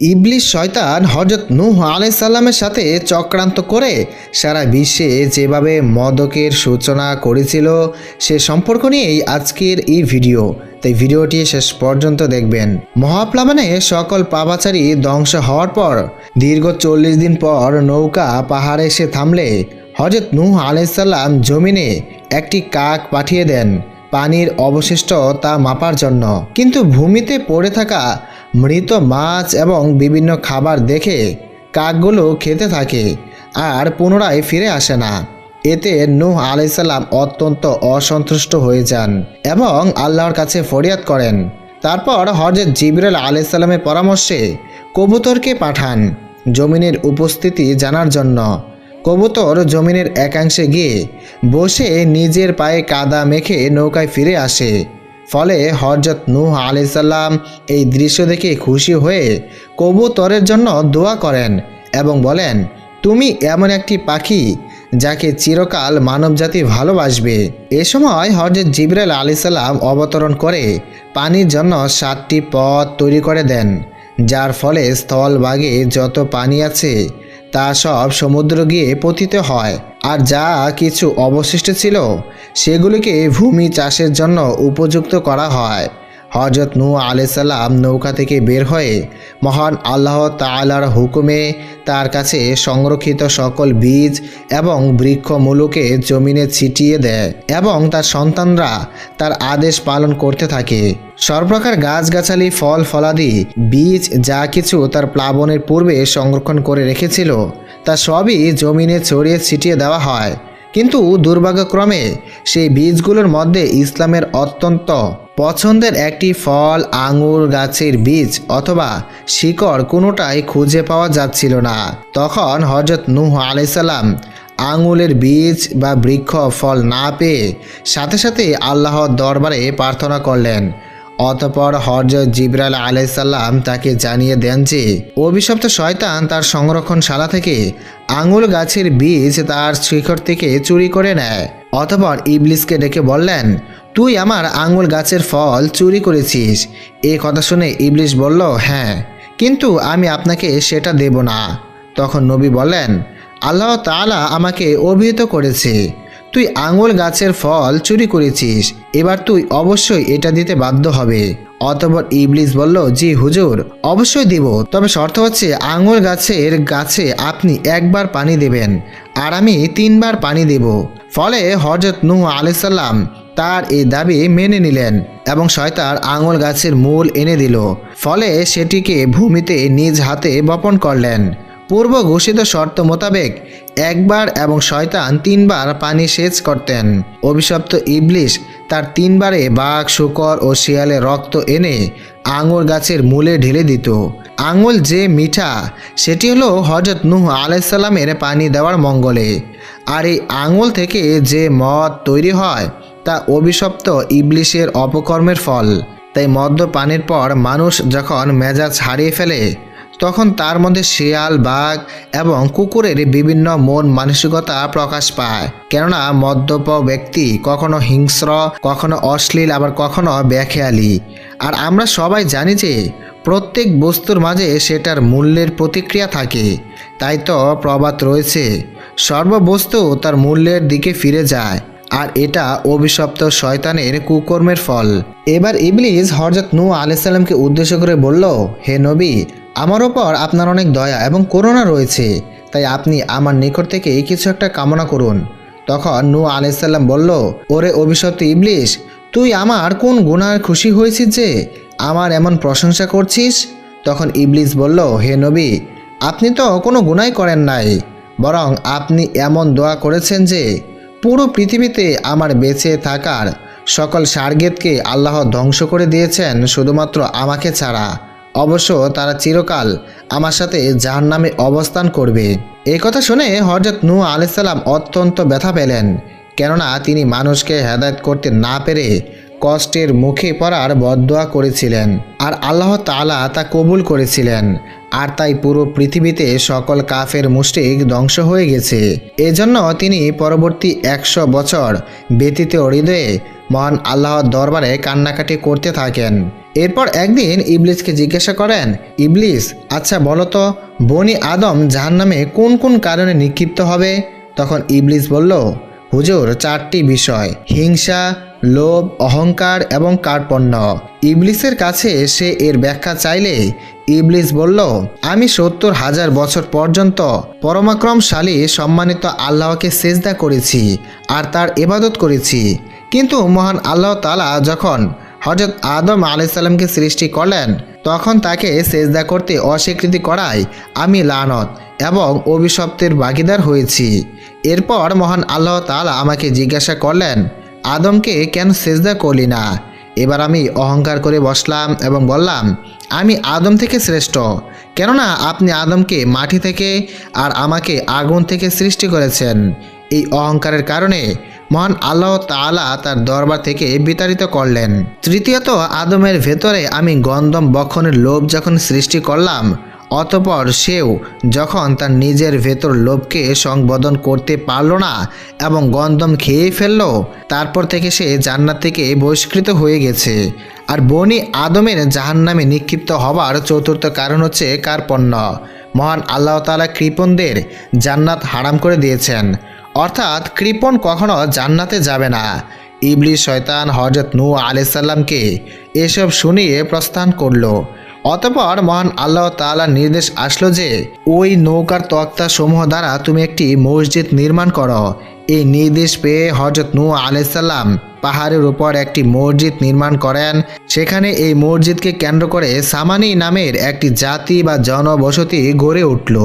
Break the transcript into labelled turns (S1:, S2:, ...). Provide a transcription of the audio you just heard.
S1: ইবলিশ শয়তান হজরত নূহ আলাইসাল্লামের সাথে চক্রান্ত করে সারা বিশ্বে যেভাবে মদকের সূচনা করেছিল, সে সম্পর্ক নিয়েই আজকের এই ভিডিও। তাই ভিডিওটি শেষ পর্যন্ত দেখবেন। মহাপ্লাবনে সকল পাপাচারী ধ্বংস হওয়ার পর, দীর্ঘ চল্লিশ দিন পর নৌকা পাহাড়ে এসে থামলে হজরত নূহ আলাইসাল্লাম জমিনে একটি কাক পাঠিয়ে দেন। পানির অবশিষ্ট তা মাপার জন্য। কিন্তু ভূমিতে পড়ে থাকা মৃত মাছ এবং বিভিন্ন খাবার দেখে কাকগুলো খেতে থাকে আর পুনরায় ফিরে আসে না। এতে নূহ আলাইসাল্লাম অত্যন্ত অসন্তুষ্ট হয়ে যান এবং আল্লাহর কাছে ফরিয়াদ করেন। তারপর হজরত জিবরাল আলাইসাল্লামের পরামর্শে কবুতরকে পাঠান জমিনের উপস্থিতি জানার জন্য। কবুতর জমিনের একাংশে গিয়ে বসে নিজের পায়ে কাদা মেখে নৌকায় ফিরে আসে। ফলে হজরত নূহ আলাইসাল্লাম এই দৃশ্য দেখে খুশি হয়ে কবুতরের জন্য দোয়া করেন এবং বলেন, তুমি এমন একটি পাখি যাকে চিরকাল মানবজাতি ভালোবাসবে। এ সময় হজরত জিবরাল আলাইসাল্লাম অবতরণ করে পানির জন্য সাতটি পথ তৈরি করে দেন, যার ফলে স্থলভাগে যত পানি আছে তা সব সমুদ্র গিয়ে পতিত হয়। আর যা কিছু অবশিষ্ট ছিল, সেগুলিকে ভূমি চাষের জন্য উপযুক্ত করা হয়। হজরত নূ আলাইসাল্লাম নৌকা থেকে বের হয়ে মহান আল্লাহ তালার হুকুমে তার কাছে সংরক্ষিত সকল বীজ এবং বৃক্ষমূলকে জমিনে ছিটিয়ে দেয় এবং তার সন্তানরা তার আদেশ পালন করতে থাকে। সর্বপ্রকার গাছগাছালি, ফল, ফলাদি, বীজ, যা কিছু তার প্লাবনের পূর্বে সংরক্ষণ করে রেখেছিল, তা সবই জমিনে ছড়িয়ে ছিটিয়ে দেওয়া হয়। কিন্তু দুর্ভাগ্যক্রমে সেই বীজগুলোর মধ্যে ইসলামের অত্যন্ত পছন্দের একটি ফল, আঙুর, গাছের বীজ অথবা শিকড় কোনোটাই খুঁজে পাওয়া যাচ্ছিল না। তখন হজরত নূহ আলাইসাল্লাম আঙুলের বীজ বা বৃক্ষ, ফল না পেয়ে সাথে সাথে আল্লাহর দরবারে প্রার্থনা করলেন। অতপর হরজত জিবরাল আলাইসাল্লাম তাকে জানিয়ে দেন যে, অভিশপ্ত শয়তান তার সংরক্ষণশালা থেকে আঙুল গাছের বীজ তার শিখর থেকে চুরি করে নেয়। অতপর ইবলিসকে ডেকে বললেন তুই আমার আঙুল গাছের ফল চুরি করেছিস। এই কথা শুনে ইবলিস বলল হ্যাঁ কিন্তু আমি আপনাকে সেটা দেব না। তখন নবী বললেন, আল্লাহ তাআলা আমাকে অভিহিত করেছে। তুই আঙুল গাছের ফল চুরি করেছিস। এবার তুই অবশ্যই এটা দিতে বাধ্য হবে। অতপর ইবলিস বলল, জি হুজুর, অবশ্যই দিব। তবে শর্ত হচ্ছে আঙুল গাছের গাছে আপনি একবার পানি দেবেন, আর আমি তিনবার পানি দেব। ফলে হজরত নূহ আলাইসাল্লাম তার এই দাবি মেনে নিলেন এবং শয়তার আঙুল গাছের মূল এনে দিল। ফলে সেটিকে ভূমিতে নিজ হাতে বপন করলেন। পূর্ব ঘোষিত শর্ত মোতাবেক একবার এবং শয়তান তিনবার পানি সেচ করতেন। অভিশপ্ত ইবলিশ তার তিনবারে বাঘ, শুকর ও শিয়ালে রক্ত এনে আঙুর গাছের মূলে ঢেলে দিত। আঙুল যে মিঠা, সেটি হলো হজরত নুহ আলাইসাল্লামের পানি দেওয়ার মঙ্গলে। আর এই আঙুল থেকে যে মদ তৈরি হয় তা অভিশপ্ত ইবলিশের অপকর্মের ফল। তাই মদ্য পানির পর মানুষ যখন মেজাজ হারিয়ে ফেলে, তখন তার মধ্যে শিয়াল, বাঘ এবং কুকুরের বিভিন্ন মন মানসিকতা প্রকাশ পায়। কেননা মদ্যপ ব্যক্তি কখনো হিংস্র, কখনো অশ্লীল, আবার কখনো ব্যাখেয়ালি। আর আমরা সবাই জানি যে প্রত্যেক বস্তুর মাঝে সেটার মূল্যের প্রতিক্রিয়া থাকে। তাই তো প্রবাদ রয়েছে, সর্ববস্তু তার মূল্যের দিকে ফিরে যায়। আর এটা অভিশপ্ত শয়তানের কুকর্মের ফল। এবার ইবলিস হরজত নূ আলাইসাল্লামকে উদ্দেশ্য করে বলল, হে নবী, আমার ওপর আপনার অনেক দয়া এবং করুণা রয়েছে। তাই আপনি আমার নিকট থেকে কিছু একটা কামনা করুন। তখন নূ আলাইসাল্লাম বলল, ওরে অভিশপ্ত ইবলিস, তুই আমার কোন গুণার খুশি হয়েছিস যে আমার এমন প্রশংসা করছিস? তখন ইবলিস বলল, হে নবী, আপনি তো কোনো গুণাই করেন নাই, বরং আপনি এমন দোয়া করেছেন যে পুরো পৃথিবীতে আমার বেঁচে থাকার সকল সার্গেতকে আল্লাহ ধ্বংস করে দিয়েছেন শুধুমাত্র আমাকে ছাড়া। অবশ্য তারা চিরকাল আমার সাথে যার নামে অবস্থান করবে। এই কথা শুনে হজরত নূ আলাইসাল্লাম অত্যন্ত ব্যথা পেলেন, কেননা তিনি মানুষকে হেদায়ত করতে না পেরে কষ্টের মুখে পড়ার বদোয়া করেছিলেন, আর আল্লাহ তালা তা কবুল করেছিলেন। আর তাই পুরো পৃথিবীতে সকল কাফের মুষ্টিক ধ্বংস হয়ে গেছে। এজন্য তিনি পরবর্তী একশো বছর ব্যতীত হৃদয়ে মহান আল্লাহর দরবারে কান্নাকাটি করতে থাকেন। এরপর একদিন ইবলিসকে জিজ্ঞাসা করেন, ইবলিস আচ্ছা বলো তো, বনি আদম জাহান্নামে কোন কোন কারণে নিক্ষিপ্ত হবে? তখন ইবলিস বলল, হুজুর, চারটি বিষয়, হিংসা, লোভ, অহংকার এবং কার্পণ্য। ইবলিসের কাছে সে এর ব্যাখ্যা চাইলে ইবলিস বলল, আমি সত্তর হাজার বছর পর্যন্ত পরমাক্রমশালী, সম্মানিত আল্লাহকে সেজদা করেছি আর তার এবাদত করেছি। কিন্তু মহান আল্লাহ তালা যখন হজরত আদম আলাইসাল্লামকে সৃষ্টি করলেন, তখন তাকে সেজদা করতে অস্বীকৃতি করায় আমি লানত এবং অভিশপ্তের ভাগিদার হয়েছি। এরপর মহান আল্লাহ তালা আমাকে জিজ্ঞাসা করলেন, আদমকে কেন সেজদা করলি না? এবার আমি অহংকার করে বসলাম এবং বললাম, আমি আদম থেকে শ্রেষ্ঠ। কেননা আপনি আদমকে মাটি থেকে আর আমাকে আগুন থেকে সৃষ্টি করেছেন। এই অহংকারের কারণে মহান আল্লাহ তালা তার দরবার থেকে বিতাড়িত করলেন। তৃতীয়ত, আদমের ভেতরে আমি গন্ধম বক্ষণের লোভ যখন সৃষ্টি করলাম অতপর সেও যখন তার নিজের ভেতর লোভকে সংবোধন করতে পারল না এবং গন্ধম খেয়ে ফেলল, তারপর থেকে সে জান্নাত থেকে বহিষ্কৃত হয়ে গেছে। আর বনি আদমের জাহান্নামে নিক্ষিপ্ত হবার চতুর্থ কারণ হচ্ছে কার্পণ্য মহান আল্লাহ তাআলা কৃপণদের জান্নাত হারাম করে দিয়েছেন। অর্থাৎ কৃপণ কখনো জান্নাতে যাবে না। ইবলি শয়তান হজরত নূ আলাইসাল্লামকে এসব শুনিয়ে প্রস্থান করল। অতপর মহান আল্লাহ তালার নির্দেশ আসলো যে, ওই নৌকার তক্তা সমূহ দ্বারা তুমি একটি মসজিদ নির্মাণ করো। এই নির্দেশ পেয়ে হজরত নূ আলাইসাল্লাম পাহাড়ের উপর একটি মসজিদ নির্মাণ করেন। সেখানে এই মসজিদকে কেন্দ্র করে সামানি নামের একটি জাতি বা জনবসতি গড়ে উঠল।